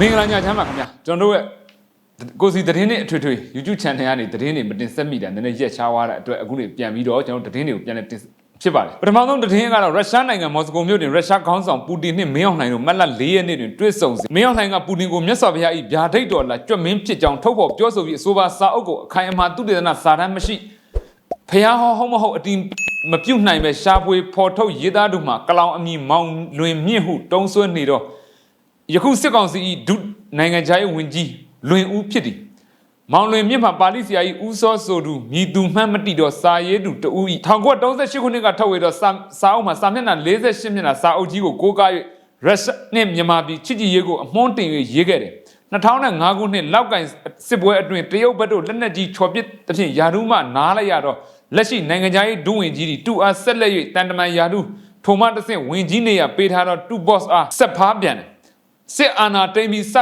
မင်္ဂလာညချမ်းပါခင်ဗျာကျွန်တော်တို့ရဲ့ကိုစီသတင်းတွေအထွေထွေ YouTube channel ကနေသတင်းတွေမတင်ဆက်မိတာနည်းနည်းရက်ချားသွားတဲ့အတွက်အခုနေပြန်ပြီးတော့ကျွန်တော်သတင်းတွေကိုပြန်လဲတင်ဖြစ်ပါတယ်ပထမဆုံးသတင်းကတော့ရုရှားနိုင်ငံမော်စကိုမြို့တွင်ရုရှားခေါင်းဆောင်ပူတင်နှင့်မင်းအောင်လှိုင်တို့မတ်လ၄ရက်နေ့တွင်တွေ့ဆုံစဉ်မင်းအောင်လှိုင်ကပူတင်ကိုမြတ်စွာဘုရား၏ဗျာဒိတ်တော်လာကြွတ်မင်းဖြစ်ကြောင်းထုတ်ဖော်ပြောဆိုပြီးအဆိုပါစာအုပ်ကိုအခိုင်အမာသုတေသနစာတမ်းမရှိဖះဟောဟုတ်မဟုတ်အတီးမပြုတ်နိုင်ပဲရှားပွေဖော်ထုတ်ရေးသားသူမှာကလောင်အမည်မောင်လွင်မြင့်ဟုတုံးဆွဲနေတော့ ယခုစစ်ကောင်စီ၏ဒုနိုင်ငံခြားရေးဝန်ကြီးလွင်ဦးဖြစ်သည်မောင်လွင်မြင့်မှာပါဠိဆရာကြီးဦးစောဆိုသူမြည်သူမှန်းမတိတော့စာရေးသူတူ၏1938ခုနှစ်ကထုတ်ဝေတော့စာစာအုပ်မှာစာမျက်နှာ48မျက်နှာစာအုပ်ကြီးကိုကိုးကား၍ရုရှားနှင့်မြန်မာပြည်ချစ်ကြည်ရေးကိုအမွှန်းတင်၍ရေးခဲ့တယ်2005ခုနှစ်လောက်ကင်စစ်ပွဲအတွင်းတရုတ်ဘက်တို့လက်နက်ကြီးချော်ပစ်သဖြင့်ယာရုမှနားလိုက်ရတော့လက်ရှိနိုင်ငံခြားရေးဒုဝန်ကြီးတူအားဆက်လက်၍တန်တမန်ယာရုထိုမှတဆင့်ဝင်ကြီးနေရပေးထားတော့တူ boss အားဆက်ဖားပြန်တယ် စစ်အာဏာတိမ်ပြီးစ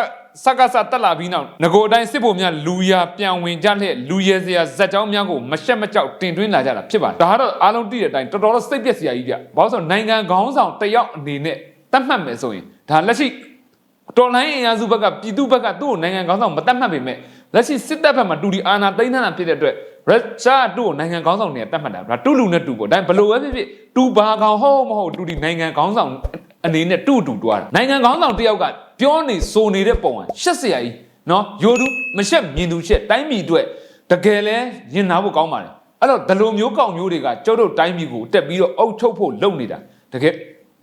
စကစတက်လာပြီးနောက်ငကိုအတိုင်းစစ်ဖို့များလူရပြန်ဝင်ကြလှည့်လူရဲစရာဇက်ကြောင်းများကိုမရှက်မကြောက်တင်သွင်းလာကြတာဖြစ်ပါတယ်ဒါကတော့အားလုံးသိတဲ့အတိုင်းတော်တော်တော့စိတ်ပျက်စရာကြီးပြဘာလို့ဆိုနိုင်ငံခေါင်းဆောင်တစ်ယောက်အနေနဲ့တတ်မှတ်မယ်ဆိုရင်ဒါလက်ရှိတော်လိုင်းအင်အားစုဘက်ကပြည်သူဘက်ကသူ့ကိုနိုင်ငံခေါင်းဆောင်မတတ်မှတ်ပေမဲ့လက်ရှိစစ်တပ်ဘက်မှာတူဒီအာဏာသိမ်းထားတာဖြစ်တဲ့အတွက်ရုရှားတို့နိုင်ငံခေါင်းဆောင်တွေကတတ်မှတ်တာဒါတူလူနဲ့တူပေါ့ဒါဘလို့ပဲဖြစ်ဖြစ်တူဘာကောင်ဟုတ်မဟုတ်တူဒီနိုင်ငံခေါင်းဆောင် အနေနဲ့တူတူတွားတာနိုင်ငံခေါင်းဆောင်တယောက်ကပြောနေဆိုနေတဲ့ပုံကရှက်စရာကြီးနော်ယိုတူမရှက်မြင်သူရှက်တိုင်းပြည်အတွက်တကယ်လဲရင်နာဖို့ကောင်းပါတယ်အဲ့တော့ဒီလိုမျိုးကောင်မျိုးတွေကကျုပ်တို့တိုင်းပြည်ကိုတက်ပြီးတော့အုပ်ချုပ်ဖို့လုပ်နေတာတကယ်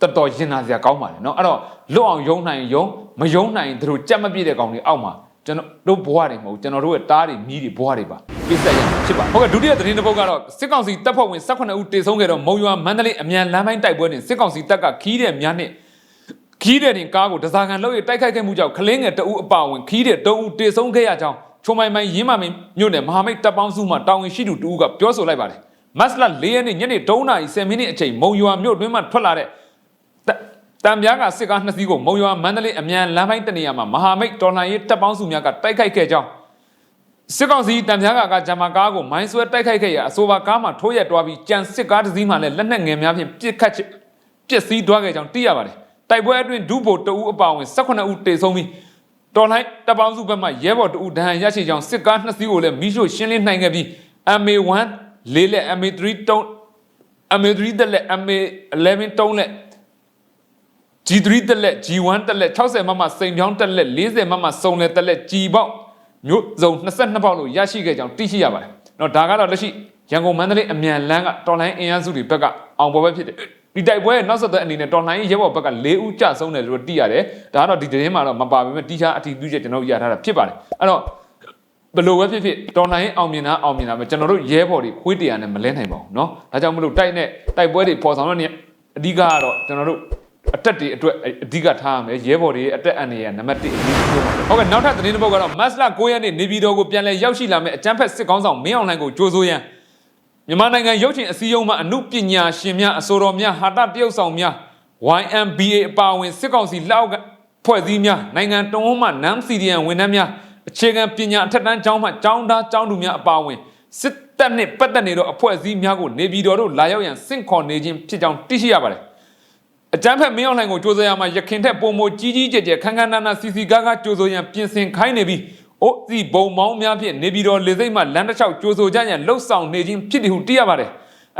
တော်တော်ရင်နာစရာကောင်းပါတယ်เนาะအဲ့တော့လွတ်အောင်ယုံနိုင်ယုံမယုံနိုင်သူတို့ကြက်မပြည့်တဲ့ကောင်တွေအောက်မှာ ကျွန်တော်တို့ဘဝတွေမဟုတ်ကျွန်တော်တို့ရဲ့တားတွေမြီးတွေဘဝတွေပါပြည့်စက်ရမှာဖြစ်ပါဟုတ်ကဲ့ဒုတိယသတင်းတစ်ပုဒ်ကတော့စစ်ကောင်စီတပ်ဖွဲ့ဝင်18ဦးတေဆုံးခဲ့တော့မုံရွာမန္တလေးအမြန်လမ်းပိုင်းတိုက်ပွဲတွင်စစ်ကောင်စီတပ်ကခီးတဲ့များနဲ့ခီးတဲ့တင်ကားကိုဒဇာကန်လောက်ရတိုက်ခိုက်ခဲ့မှုကြောင့်ခလင်းငယ်တအူးအပါဝင်ခီးတဲ့တုံးဦးတေဆုံးခဲ့ရကြောင်းချုံမိုင်မိုင်ရင်းမမင်းမြို့နယ်မဟာမိတ်တပ်ပေါင်းစုမှတာဝန်ရှိသူတူကပြောဆိုလိုက်ပါတယ်မတ်လ၄ရက်နေ့ညနေ3:30မိနစ်အချိန်မုံရွာမြို့တွင်းမှထွက်လာတဲ့ တံပြားကစစ်ကားနှစ်စီးကိုမုံရွာမန္တလေးအမြန်လမ်းပိုင်းတနေရာမှာမဟာမိတ်တော်လှန်ရေးတပ်ပေါင်းစုများကတိုက်ခိုက်ခဲ့ကြောင်းစစ်ကောင်စီတံပြားကကဂျမာကားကိုမိုင်းဆွဲတိုက်ခိုက်ခဲ့ရာအဆိုပါကားမှာထိုးရက်တွားပြီးကြံစစ်ကားတစ်စီးမှလည်းလက်နက်ငယ်များဖြင့်ပစ်ခတ်ပစ်စည်းသွားခဲ့ကြောင်းသိရပါတယ်တိုက်ပွဲအတွင်းဒုဗိုလ်တအူးအပါအဝင်18ဦးတေဆုံးပြီးတော်လှန်တပ်ပေါင်းစုဘက်မှရဲဘော်တအူးဒဏ်ရာရရှိကြောင်းစစ်ကားနှစ်စီးကိုလည်းမိရှို့ရှင်းလင်းနိုင်ခဲ့ပြီး MA1 လေးလက် MA3 တုံး MA3 တက်လက် MA11 တုံးလက် G3 တက်လက် G1 တက်လက်60မမစိန်ပြောင်းတက်လက်40မမစုံလက်တက်လက် G ပေါက်မြို့စုံ22ပေါက်လို့ရရှိခဲ့ကြောင်းသိရှိရပါတယ်။နော်ဒါကတော့လက်ရှိရန်ကုန်မန္တလေးအမြန်လမ်းကတော်လိုင်းအင်အားစုတွေဘက်ကအောင်ပွဲပဲဖြစ်တယ်။ဒီတိုက်ပွဲရဲ့နောက်ဆက်တွဲအနေနဲ့တော်လိုင်းရဲဘော်ဘက်က၄ဦးကြဆုံးတယ်လို့သိရတယ်။ဒါကတော့ဒီသတင်းမှာတော့မပါဘဲမဲ့တီချာအထီးပြုချက်ကျွန်တော်ရထားတာဖြစ်ပါတယ်။အဲ့တော့ဘယ်လိုပဲဖြစ်ဖြစ်တော်လိုင်းအောင်မြင်တာအောင်မြင်တာပဲကျွန်တော်တို့ရဲဘော်တွေခွေးတရားနဲ့မလဲနိုင်ပါဘူးเนาะဒါကြောင့်မလို့တိုက်နဲ့တိုက်ပွဲတွေပေါ်ဆောင်တဲ့နေအဓိကကတော့ကျွန်တော်တို့ အတက်တွေအတွက်အဓိကထားရမယ်ရဲဘော်တွေရဲ့အတက်အန္တရာယ်နံပါတ်1အဓိကပြောပါဟုတ်ကဲ့နောက်ထပ်သတင်းတစ်ပုဒ်ကတော့မတ်လ9ရက်နေ့နေပြည်တော်ကိုပြန်လည်ရောက်ရှိလာမယ့်အကြမ်းဖက်စစ်ကောင်းဆောင်မင်းအောင်လှိုင်ကိုကြိုးဆိုရန်မြန်မာနိုင်ငံရုပ်ရှင်အစည်းအရုံးမှအမှုပညာရှင်များအဆိုတော်များဟာတာတရုတ်ဆောင်များ YMBA အပါအဝင်စစ်ကောင်စီလက်အောက်ကဖွဲ့စည်းများနိုင်ငံတော်မှနမ်စီဒီယန်ဝန်ထမ်းများအခြေခံပညာအထက်တန်းကျောင်းမှကျောင်းသားကျောင်းသူများအပါအဝင်စစ်တပ်နှင့်ပတ်သက်နေသောအဖွဲ့အစည်းများကိုနေပြည်တော်တို့လာရောက်ရန်စင့်ခေါ်နေခြင်းဖြစ်ကြောင်းသိရှိရပါတယ် အကြမ်းဖက်မင်းအောင်လှိုင်ကိုကြိုးစားရမှာရခင်ထက်ပုံမကြီးကြီးကျယ်ကျယ်ခန်းခန်းနာနာစီစီကားကားကြိုးဆိုရန်ပြင်ဆင်ခိုင်းနေပြီးအိုးစီဘုံမောင်းများဖြင့်နေပြည်တော်လေစိတ်မှလမ်းတစ်လျှောက်ကြိုးဆိုကြရန်လှုပ်ဆောင်နေခြင်းဖြစ်တယ်ဟုသိရပါတယ်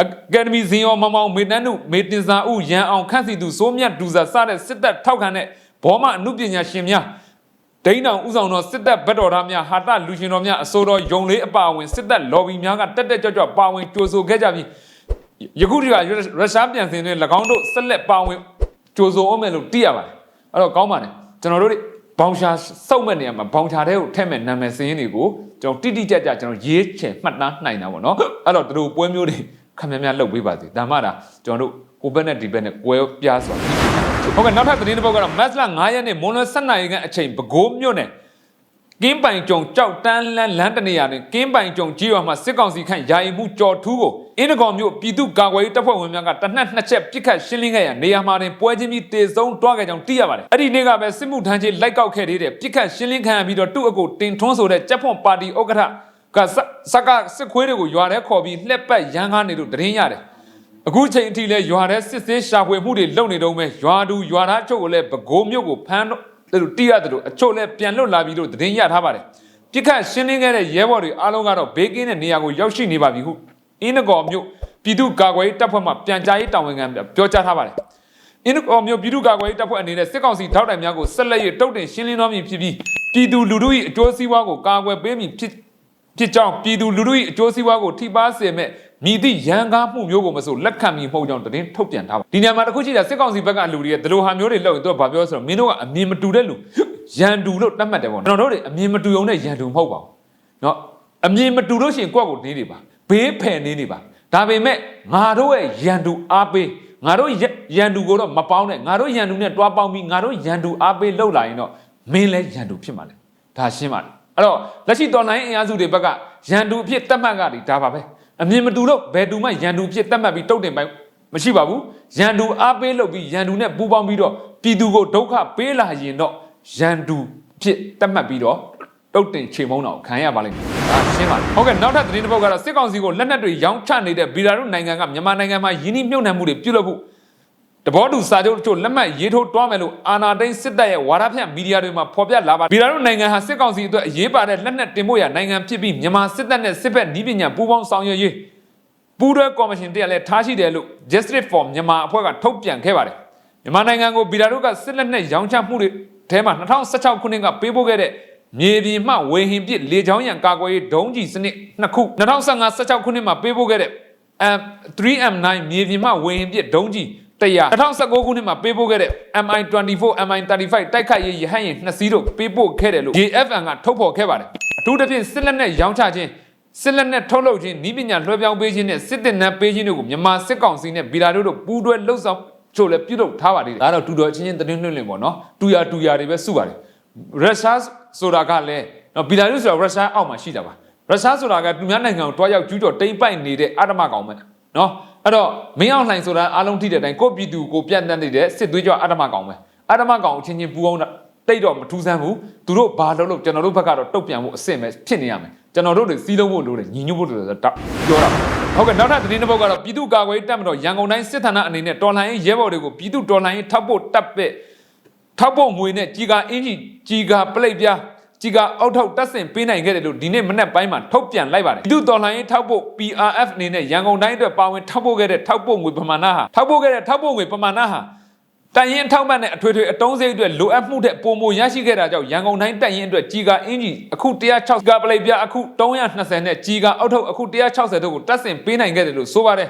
အကယ်ဒမီဇင်ယောမမောင်မေတန်းနုမေတင်စာဥရန်အောင်ခန့်စီသူစိုးမြတ်ဒူစာစတဲ့စစ်တပ်ထောက်ခံတဲ့ဘောမအမှုပညာရှင်များဒိန်းတောင်ဥဆောင်တော်စစ်တပ်ဘက်တော်သားများဟာတလူရှင်တော်များအစိုးတော်ယုံလေးအပါအဝင်စစ်တပ်လော်ဘီများကတက်တက်ကြွကြွပါဝင်ကြိုးဆိုခဲ့ကြပြီး ယခုဒီကရုရှားပြန်စင်တဲ့၎င်းတို့ဆက်လက်ပါဝင်ကြိုးစိုးအောင်မယ်လို့သိရပါတယ်အဲ့တော့ကောင်းပါတယ်ကျွန်တော်တို့တွေဘောင်ချာစုပ်မဲ့နေရာမှာဘောင်ချာတဲ့ကိုထည့်မဲ့နာမည်စင်းတွေကိုကျွန်တော်တိတိကျကျကျွန်တော်ရေးချင်မှတ်သားနိုင်တာပေါ့နော်အဲ့တော့တို့ပွဲမျိုးတွေခမများများလုပ်ပေးပါစေဒါမှဒါကျွန်တော်တို့ကိုဘက်နဲ့ဒီဘက်နဲ့ကွဲပြားစွာဟုတ်ကဲ့နောက်ထပ်သတင်းတစ်ပုဒ်ကတော့မတ်လ9ရက်နေ့မွန်လွဲ7နာရီခန့်အချိန်ပဲခူးမြို့နယ် ကင်းပိုင်ကြုံကြောက်တန်းလန်းလမ်းတနေရာတွင်ကင်းပိုင်ကြုံကြီးရွာမှစစ်ကောင်စီခန့်ယာယီမှုကြော်ထူးကိုအင်းတကောင်မြို့ပြည်သူ့ကာကွယ်ရေးတပ်ဖွဲ့ဝင်များကတနက်နှစ်ချက်ပစ်ခတ်ရှင်းလင်းခဲ့ရာနေရာမှာတွင်ပွဲချင်းပြီးတေဆုံးတွားခဲ့ကြောင်းသိရပါတယ်။အဲ့ဒီနေ့ကပဲစစ်မှုထမ်းချင်းလိုက်ကောက်ခဲ့သေးတဲ့ပစ်ခတ်ရှင်းလင်းခံရပြီးတော့သူ့အကိုတင်ထွန်းဆိုတဲ့ကြက်ဖွန်ပါတီဥက္ကဋ္ဌကစစကစစ်ခွေးတွေကိုရွာထဲခေါ်ပြီးလှက်ပတ်ရန်ကားနေလို့တရင်ရတယ်။အခုချိန်အထိလဲရွာထဲစစ်ဆေးရှာဖွေမှုတွေလုပ်နေတော့မယ်ရွာသူရွာသားချုပ်ကိုလည်းပဲခူးမြို့ကိုဖမ်းအဲ့ လိုတီးရတယ်လို့အချို့လည်းပြန်လွတ်လာပြီးလို့သတင်းရထားပါတယ်ပြစ်ခတ်ရှင်းလင်းခဲ့တဲ့ရဲဘော်တွေအားလုံးကတော့ဘေးကင်းတဲ့နေရာကိုရောက်ရှိနေပါပြီဟုအင်းနဂေါ်မြို့ပြည်သူ့ကာကွယ်ရေးတပ်ဖွဲ့မှပြန်ကြားရေးတာဝန်ခံပြောကြားထားပါတယ်အင်းနဂေါ်မြို့ပြည်သူ့ကာကွယ်ရေးတပ်ဖွဲ့အနေနဲ့စစ်ကောင်စီထောက်တိုင်များကိုဆက်လက်၍တုတ်တင်ရှင်းလင်းတော်မူဖြစ်ပြီးပြည်သူလူထု၏အကျိုးစီးပွားကိုကာကွယ်ပေးမည်ဖြစ်ဖြစ်ကြောင်းပြည်သူလူထု၏အကျိုးစီးပွားကိုထိပါစေမဲ့ မြည်သည့်ရန်ကားမှုမျိုးကိုမဆိုလက်ခံမီမဟုတ်ကြောင်းသတင်းထုတ်ပြန်ထားပါဒီနေရာမှာတစ်ခုရှိတာစစ်ကောင်စီဘက်ကလူတွေရဲ့ဒီလိုဟာမျိုးတွေလောက်ရင်သူကဘာပြောဆိုတော့မင်းတို့ကအမြင်မတူတဲ့လူရန်တူလို့တတ်မှတ်တယ်ပေါ့ကျွန်တော်တို့တွေအမြင်မတူုံနဲ့ရန်တူမဟုတ်ပါဘူးเนาะအမြင်မတူလို့ရှိရင်ကိုယ့်ကိုနေနေပါဘေးဖယ်နေနေပါဒါပေမဲ့ငါတို့ရဲ့ရန်တူအားပေးငါတို့ရန်တူကိုတော့မပေါင်းနဲ့ငါတို့ရန်တူနဲ့တွားပေါင်းပြီးငါတို့ရန်တူအားပေးလှုပ်လာရင်တော့မင်းလည်းရန်တူဖြစ်မှာလေဒါရှင်းပါတယ်အဲ့တော့လက်ရှိတော်လိုင်းအင်အားစုတွေဘက်ကရန်တူအဖြစ်တတ်မှတ်ကြတယ်ဒါပါပဲ အမြင်မတူလို့ဘယ်တူမှရန်တူအဖြစ်တတ်မှတ်ပြီးတုတ်တင်ပိုင်မရှိပါဘူးရန်တူအားပေးလုပ်ပြီးရန်တူနဲ့ပူးပေါင်းပြီးတော့ပြည်သူကိုဒုက္ခပေးလာရင်တော့ရန်တူဖြစ်တတ်မှတ်ပြီးတော့တုတ်တင်ချိန်မုံတော့ခံရပါလိမ့်မယ်ဒါရှင်းပါတယ်ဟုတ်ကဲ့နောက်ထပ်သတင်းတစ်ပုဒ်ကတော့စစ်ကောင်စီကိုလက်နက်တွေရောင်းချနေတဲ့ဘီလာရုနိုင်ငံကမြန်မာနိုင်ငံမှာယင်းနှိမ့်မြုပ်နှံမှုတွေပြုလုပ်ဖို့ တဘောတူစာချုပ်တချို့လက်မှတ်ရေးထိုးတွားမယ်လို့အာနာတိန်စစ်တပ်ရဲ့ဝါဒဖြန့်မီဒီယာတွေမှာဖော်ပြလာပါဘီလာရုနိုင်ငံဟာစစ်ကောင်စီအတွက်အရေးပါတဲ့လက်နက်တင်ဖို့ရနိုင်ငံဖြစ်ပြီးမြန်မာစစ်တပ်နဲ့စစ်ဘက်နီးပညာပူးပေါင်းဆောင်ရွက်ရေးပူးတွဲကော်မရှင်တရက်လည်းထားရှိတယ်လို့ Justice for မြန်မာအဖွဲ့ကထုတ်ပြန်ခဲ့ပါတယ်မြန်မာနိုင်ငံကိုဘီလာရုကစစ်လက်နက်ရောင်းချမှုတွေထဲမှာ2016ခုနှစ်ကပေးပို့ခဲ့တဲ့မြေပြင်မှဝေဟင်ပစ်လေကြောင်းရန်ကာကွယ်ရေးဒုံးကျည်စနစ်နှစ်ခု2015-16ခုနှစ်မှာပေးပို့ခဲ့တဲ့ M3M9 မြေပြင်မှဝေဟင်ပစ်ဒုံးကျည် တရား2019ခုနှစ်မှာပေးပို့ခဲ့တဲ့ MI24 MI35 တိုက်ခိုက်ရေးရဟတ်ယာဉ်နှစ်စီးတို့ပေးပို့ခဲ့တယ်လို့ JFN ကထုတ်ဖော်ခဲ့ပါတယ်အထူးသဖြင့်စစ်လက်နက်ရောင်းချခြင်းစစ်လက်နက်ထုတ်လုပ်ခြင်းဤပညာလွှဲပြောင်းပေးခြင်းနဲ့စစ်တင်နန်းပေးခြင်းတို့ကိုမြန်မာစစ်ကောင်စီနဲ့ဗီလာတို့တို့ပူးတွဲလှုပ်ဆောင်ချို့လည်းပြုလုပ်ထားပါသေးတယ်ဒါတော့တူတော်အချင်းချင်းသတင်းလွှင့်လင့်ပေါ့နော်တူရတူရတွေပဲစုပါတယ်ရုရှားဆိုတာကလည်းနော်ဗီလာတို့ဆိုတာရုရှားအောက်မှာရှိတာပါရုရှားဆိုတာကသူများနိုင်ငံကိုတွားရောက်ကျူးကျော်တိမ့်ပိုက်နေတဲ့အဓမ္မကောင်ပဲ နော်အဲ့တော့မင်းအောင်လှိုင်ဆိုတာအားလုံးထိတဲ့အတိုင်းကိုယ့်ပြည်သူကိုပြန့်နှံ့နေတဲ့စစ်သွေးကြောအဓမ္မကောင်ပဲအဓမ္မကောင်အချင်းချင်းပူအောင်တိတ်တော့မထူးဆန်းဘူးသူတို့ဘာလုပ်လို့ကျွန်တော်တို့ဘက်ကတော့တုတ်ပြန်ဖို့အဆင့်ပဲဖြစ်နေရမယ်ကျွန်တော်တို့တွေစီးလုံးဖို့လိုတယ်ညီညွတ်ဖို့လိုတယ်ဆိုတော့ပြောတာဟုတ်ကဲ့နောက်ထပ်သတင်းတစ်ပုဒ်ကတော့ပြည်သူ့ကာကွယ်ရေးတပ်မတော်ရန်ကုန်တိုင်းစစ်ဌာနအနေနဲ့တော်လှန်ရေးရဲဘော်တွေကိုပြည်သူ့တော်လှန်ရေးထောက်ဖို့တပ်ပက်ထောက်ဖို့ငွေနဲ့ကြီးကအင်ဂျီကြီးကပလိတ်ပြား ကြီးကအောက်ထောက်တက်ဆင်ပေးနိုင်ခဲ့တယ်လို့ဒီနေ့မနေ့ပိုင်းမှာထုတ်ပြန်လိုက်ပါတယ်ပြည်သူ့တော်လှန်ရေးထောက်ဖို့ PRF အနေနဲ့ရန်ကုန်တိုင်းအတွက်ပါဝင်ထောက်ဖို့ခဲ့တဲ့ထောက်ဖို့ငွေပမာဏဟာထောက်ဖို့ခဲ့တဲ့ထောက်ဖို့ငွေပမာဏဟာတန်ရင်ထောက်မှတ်နဲ့အထွေထွေအတုံးစိတ်အတွက်လိုအပ်မှုတဲ့ပုံမရရှိခဲ့တာကြောင့်ရန်ကုန်တိုင်းတက်ရင်အတွက်ကြီးကအင်ဂျီအခု160ကပလိတ်ပြအခု320နဲ့ကြီးကအောက်ထောက်အခု160တို့ကိုတက်ဆင်ပေးနိုင်ခဲ့တယ်လို့ဆိုပါတယ်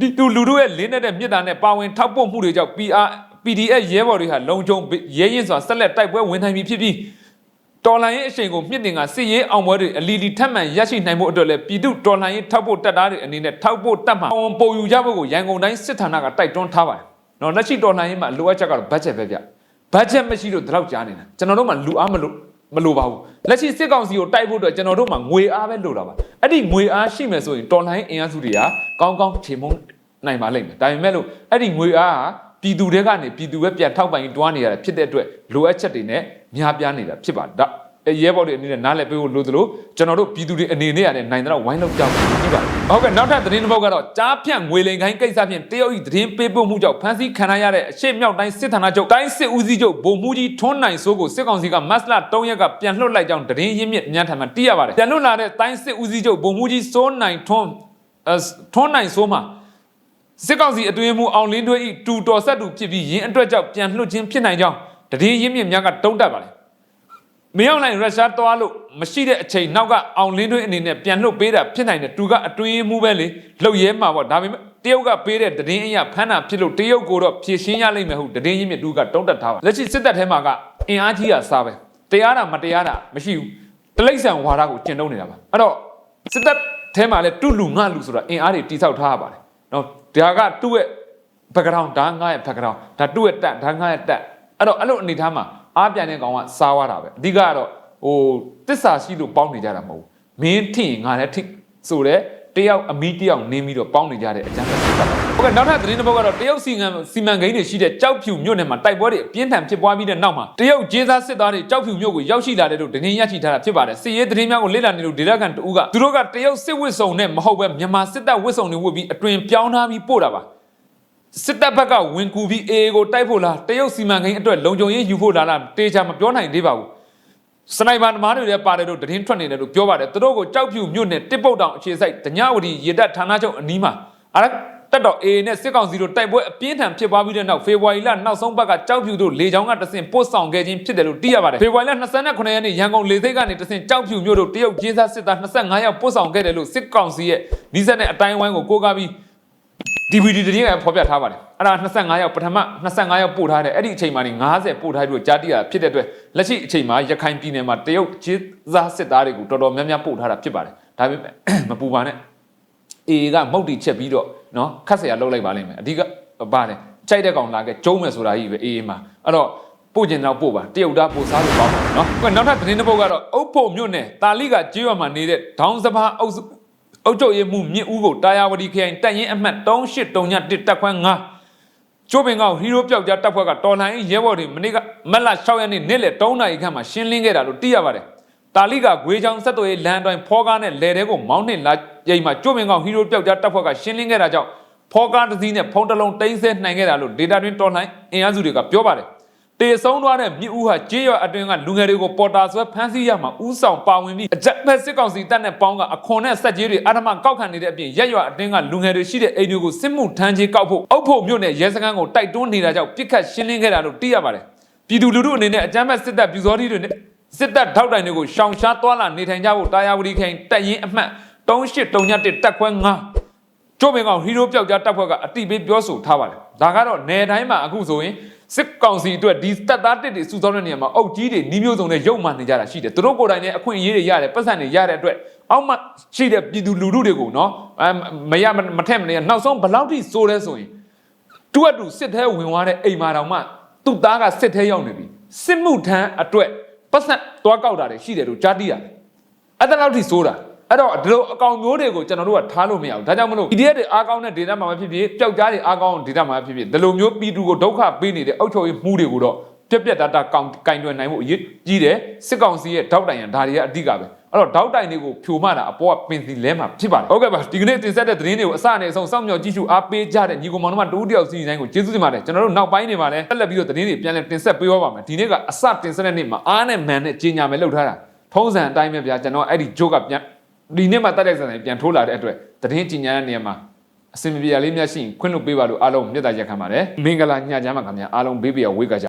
ဒီတူလူတို့ရဲ့လင်းနေတဲ့မြစ်တာနဲ့ပါဝင်ထောက်ပို့မှုတွေကြောင့် PR PDF ရဲဘော်တွေဟာလုံခြုံရဲရင်စွာဆက်လက်တိုက်ပွဲဝင်နိုင်ပြီဖြစ်ပြီး တော်လှန်ရေးအရှိန်ကိုမြင့်တင်ကစစ်ရေးအောင်ပွဲတွေအလီလီထပ်မံရရှိနိုင်ဖို့အတွက်လည်းပြည်သူတော်လှန်ရေးထောက်ဖို့တပ်သားတွေအနေနဲ့ထောက်ဖို့တပ်မှပုံပုံယူကြဖို့ကိုရန်ကုန်တိုင်းစစ်ဌာနကတိုက်တွန်းထားပါတယ်။နော်လက်ရှိတော်လှန်ရေးမှာလိုအပ်ချက်ကတော့ဘတ်ဂျက်ပဲဗျ။ဘတ်ဂျက်မရှိလို့ဒီလောက်ကြားနေတာကျွန်တော်တို့မှလူအားမလို့မလိုပါဘူး။လက်ရှိစစ်ကောင်စီကိုတိုက်ဖို့အတွက်ကျွန်တော်တို့မှငွေအားပဲလိုတာပါ။အဲ့ဒီငွေအားရှိမယ်ဆိုရင်တော်လှန်ရေးအင်အားစုတွေကကောင်းကောင်းခြေမုံနိုင်ပါလိမ့်မယ်။ဒါပေမဲ့လို့အဲ့ဒီငွေအားက ပြည်သူတွေကနေပြည်သူပဲပြန်ထောက်ပံ့ရင်တွားနေရတာဖြစ်တဲ့အတွက်လိုအပ်ချက်တွေနဲ့များပြားနေတာဖြစ်ပါတယ်ဒါရဲဘော်တွေအနေနဲ့နားလည်ပေးဖို့လိုသလိုကျွန်တော်တို့ပြည်သူတွေအနေနဲ့ရတယ်နိုင်တော့ဝိုင်းလောက်ကြောက်ပြီးပါဟုတ်ကဲ့နောက်ထပ်သတင်းတစ်ပုဒ်ကတော့ကြားဖြန့်ငွေလိမ်ခိုင်းကိစ္စဖြင့်တရုတ်ဤသတင်းပေးပို့မှုကြောင့်ဖမ်းဆီးခံရတဲ့အရှိမြောက်တိုင်းစစ်ဌာနချုပ်တိုင်းစစ်ဦးစီးချုပ်ဗိုလ်မှူးကြီးထွန်းနိုင်စိုးကိုစစ်ကောင်စီကမတ်လ3ရက်ကပြန်လွှတ်လိုက်ကြောင်းသတင်းရင်းမြစ်များထံမှသိရပါတယ်ပြန်လွှတ်လာတဲ့တိုင်းစစ်ဦးစီးချုပ်ဗိုလ်မှူးကြီးစိုးနိုင်ထွန်းထွန်းနိုင်စိုးမှာ စစ်ကောင်စီအတွင်းမှုအောင်လင်းထွေးဤတူတော်ဆက်တူဖြစ်ပြီးရင်းအတွက်ကြောင့်ပြန်လွှတ်ခြင်းဖြစ်နိုင်ကြောင်းတည်ရင်းမြစ်များကတုံးတက်ပါတယ်မင်းအောင်လိုင်ရုရှားသွားလို့မရှိတဲ့အချိန်နောက်ကအောင်လင်းထွေးအနေနဲ့ပြန်လွှတ်ပေးတာဖြစ်နိုင်တယ်သူကအတွင်းမှုပဲလေလှုပ်ရဲမှာပေါ့ဒါပေမဲ့တရုတ်ကပေးတဲ့တည်င်းအရာဖမ်းတာဖြစ်လို့တရုတ်ကိုတော့ဖြည့်ရှင်းရလိမ့်မယ်ဟုတ်တည်င်းရင်းမြစ်သူကတုံးတက်ထားပါလက်ရှိစစ်တပ်ထဲမှာကအင်အားကြီးတာစားပဲတရားတာမတရားတာမရှိဘူးတလိမ့်ဆန်ဝါဒကိုကျင့်သုံးနေတာပါအဲ့တော့စစ်တပ်ထဲမှာလည်းတူလူငါလူဆိုတာအင်အားတွေတိဆောက်ထားရပါတယ် နော်ဒါကသူ့ရဲ့ background ဒါငါရဲ့ background ဒါသူ့ရဲ့တက်ဒါငါရဲ့တက်အဲ့တော့အဲ့လိုအနေထားမှာအားပြန်တဲ့ကောင်ကစားသွားတာပဲအဓိကကတော့ဟိုတစ္ဆာရှိလို့ပေါင်းနေကြတာမဟုတ်ဘူးမင်းထင်ငါလည်းထိဆိုတဲ့ တယောက်အမီတယောက်နင်းပြီးတော့ပေါင်းနေကြတဲ့အကြမ်းဖက်ဖြစ်တာဟုတ်ကဲ့နောက်ထပ်သတင်းတစ်ပုဒ်ကတော့တရုတ်စီမံစီမံကိန်းတွေရှိတဲ့ကြောက်ဖြူမြို့နယ်မှာတိုက်ပွဲတွေအပြင်းထန်ဖြစ်ပွားပြီးတဲ့နောက်မှာတရုတ်ကျေးစားစစ်သားတွေကြောက်ဖြူမြို့ကိုရောက်ရှိလာတဲ့လို့သတင်းရရှိထားတာဖြစ်ပါတယ်စစ်ရေးသတင်းများကိုလေ့လာနေလို့ဒေသခံတဦးကသူတို့ကတရုတ်စစ်ဝစ်စုံနဲ့မဟုတ်ပဲမြန်မာစစ်တပ်ဝစ်စုံတွေဝတ်ပြီးအတွင်ပြောင်းထားပြီးပို့တာပါစစ်တပ်ဘက်ကဝင်ကူပြီး AA ကိုတိုက်ဖို့လားတရုတ်စီမံကိန်းအတွက်လုံခြုံရေးယူဖို့လားလားတေချာမပြောနိုင်သေးပါဘူး စနိုက်ပါသမားတွေလည်းပါတယ်လို့သတင်းထွက်နေတယ်လို့ပြောပါတယ်သူတို့ကိုကြောက်ဖြူမြို့နယ်တစ်ပုတ်တောင်အခြေစိုက်ဒညဝတီရေတပ်ဌာနချုပ်အနီးမှာအရတက်တော့ AA နဲ့စစ်ကောင်စီတို့တိုက်ပွဲအပြင်းထန်ဖြစ်ပွားပြီးတဲ့နောက်ဖေဖော်ဝါရီလနောက်ဆုံးပတ်ကကြောက်ဖြူတို့လေကြောင်းကတဆင့်ပို့ဆောင်ခဲ့ခြင်းဖြစ်တယ်လို့သိရပါတယ်ဖေဖော်ဝါရီလ29ရက်နေ့ရန်ကုန်လေဆိပ်ကနေတဆင့်ကြောက်ဖြူမြို့တို့တရုတ်ကျေးစားစစ်သား25ယောက်ပို့ဆောင်ခဲ့တယ်လို့စစ်ကောင်စီရဲ့နီးစပ်တဲ့အတိုင်းအဝိုင်းကိုကိုးကားပြီး DVD တရင်လည်းဖော်ပြထားပါတယ်အဲ့ဒါ25ရောက်ပထမ25ရောက်ပို့ထားတယ်အဲ့ဒီအချိန်မှာနေ90ပို့ထားပြီးတော့ကြားတိရဖြစ်တဲ့အတွက်လက်ရှိအချိန်မှာရခိုင်ပြည်နယ်မှာတရုတ်ခြေစားစစ်သားတွေကိုတော်တော်များများပို့ထားတာဖြစ်ပါတယ်ဒါပေမဲ့မပူပါနဲ့အေကမုတ်တီချက်ပြီးတော့နော်ခတ်ဆရာလောက်လိုက်ပါလိမ့်မယ်အဓိကဘာလဲကြိုက်တဲ့ကောင်လာခဲ့ကျုံးမယ်ဆိုတာကြီးပဲအေးအေးမှာအဲ့တော့ပို့ကျင်တော့ပို့ပါတရုတ်သားပို့စားလို့ပေါ့နော်အခုနောက်ထပ်သတင်းတစ်ပုဒ်ကတော့အုတ်ဖို့မြို့နယ်တာလိကကျေးရွာမှာနေတဲ့ဒေါင်းစဘာအုပ် အုတ်ချုပ်ရမှုမြင့်ဦးကိုတာယာဝတီခရိုင်တပ်ရင်းအမှတ်3839တက်ခွန်း9ကျိုးပင်ကောင်ဟီးရိုးပျောက်ကြားတပ်ဖွဲ့ကတော်လှန်ရေးရဲဘော်တွေမနေ့ကမက်လ6ရက်နေ့နေ့လယ်3နာရီခန့်မှာရှင်းလင်းခဲ့တာလို့သိရပါတယ်။တာလိကဂွေးချောင်းဆက်သွယ်ရေးလမ်းတိုင်းဖောကားနဲ့လယ်တဲကိုမောင်းနှင်လာချိန်မှာကျိုးပင်ကောင်ဟီးရိုးပျောက်ကြားတပ်ဖွဲ့ကရှင်းလင်းခဲ့တာကြောင့်ဖောကားတစ်စီးနဲ့ဖုံးတစ်လုံးတိမ့်ဆဲနိုင်ခဲ့တာလို့ဒေတာတွင်တော်လှန်အင်အားစုတွေကပြောပါတယ်။ တေဆုံးသွားတဲ့မြစ်ဦးဟာကြေးရွာအတွင်းကလူငယ်တွေကိုပေါ်တာဆွဲဖမ်းဆီးရမှာဥဆောင်ပါဝင်ပြီးအကြက်ဖက်စစ်ကောင်စီတပ်နဲ့ပေါင်းကအခွန်နဲ့စက်ကြီးတွေအထမကောက်ခံနေတဲ့အပြင်ရက်ရွာအတွင်းကလူငယ်တွေရှိတဲ့အိမ်တွေကိုစစ်မှုထမ်းကြီးကောက်ဖို့အုပ်ဖို့မြို့နယ်ရဲစခန်းကိုတိုက်တွန်းနေတာကြောင့်ပြစ်ခတ်ရှင်းလင်းခဲ့တာလို့သိရပါတယ်ပြည်သူလူထုအနေနဲ့အကြမ်းဖက်စစ်တပ်ပြူစောတိတွေနဲ့စစ်တပ်ထောက်တိုင်တွေကိုရှောင်ရှားသွားလာနေထိုင်ကြဖို့တာယာဝတီခိုင်တပ်ရင်းအမှတ်3831တက်ခွဲ9 ကျိုးပင်ကောင်ဟီးရိုးပျောက်ကြားတပ်ဖွဲ့ကအတိပေးပြောဆိုထားပါတယ်ဒါကတော့နယ်တိုင်းမှာအခုဆိုရင်စစ်ကောင်စီအတွက်ဒီတပ်သားတစ်တွေစုဆောင်းတဲ့နေရာမှာအုပ်ကြီးတွေနှီးမျိုးစုံနဲ့ရုပ်မှန်နေကြတာရှိတယ်သူတို့ကိုယ်တိုင်လည်းအခွင့်အရေးတွေရတယ်ပတ်စံတွေရတဲ့အတွက်အောက်မှရှိတဲ့ပြည်သူလူထုတွေကိုနော်အဲမရမထက်မနေနောက်ဆုံးဘယ်လောက်ထိစိုးလဲဆိုရင်တူအတူစစ်သေးဝင်သွားတဲ့အိမ်မာတော်မှသူ့သားကစစ်သေးရောက်နေပြီစစ်မှုထမ်းအတွက်ပတ်စံသွားကောက်တာတွေရှိတယ်လို့ကြားသိရတယ်အဲ့ဒါလောက်ထိစိုးတာ အဲ့တော့ဒီလိုအကောင်မျိုးတွေကိုကျွန်တော်တို့ကထားလို့မရဘူးဒါကြောင့်မလို့ PDF တွေအားကောင်းတဲ့ data မှာမဖြစ်ဖြစ်ပျောက်ကြားတွေအားကောင်းတဲ့ data မှာဖြစ်ဖြစ်ဒီလိုမျိုးပြည်သူကိုဒုက္ခပေးနေတဲ့အုပ်ချုပ်ရေးမှုတွေကိုတော့ပြက်ပြက်တတ်တာကောင်ကင်တွယ်နိုင်ဖို့အရေးကြီးတယ်စစ်ကောင်စီရဲ့ထောက်တိုင်ရန်ဒါတွေကအဓိကပဲအဲ့တော့ထောက်တိုင်တွေကိုဖြိုမှတာအပေါ်ကပင်စီလဲမှာဖြစ်ပါတယ်ဟုတ်ကဲ့ပါဒီကနေ့တင်ဆက်တဲ့သတင်းတွေကိုအစနဲ့အဆုံးစောင့်မျှော်ကြည့်ရှုအားပေးကြတဲ့ညီကောင်မောင်တို့မှတူတယောက်စီတိုင်းကိုကျေးဇူးတင်ပါတယ်ကျွန်တော်တို့နောက်ပိုင်းတွေမှာလည်းဆက်လက်ပြီးတော့သတင်းတွေပြန်လည်တင်ဆက်ပေးပါမယ်ဒီနေ့ကအစတင်ဆက်တဲ့နေ့မှာအားနဲ့မန်နဲ့ကြီးညာမယ်လှုပ်ထားတာထုံးစံအတိုင်းပဲဗျာကျွန်တော်အဲ့ဒီဂျိုးကပြန် ဒီနေ့မှတက်တဲ့ဆန်ဆန်ပြန်ထိုးလာတဲ့အတွက်သတင်းကြင်ညာတဲ့နေရာမှာအစင်မပြေရလေးများရှိရင်ခွင့်လွှတ်ပေးပါလို့အားလုံးမြတ်တာရက်ခံပါတယ်မင်္ဂလာညချမ်းပါခင်ဗျာအားလုံးဘေးပြဝေးကြကြ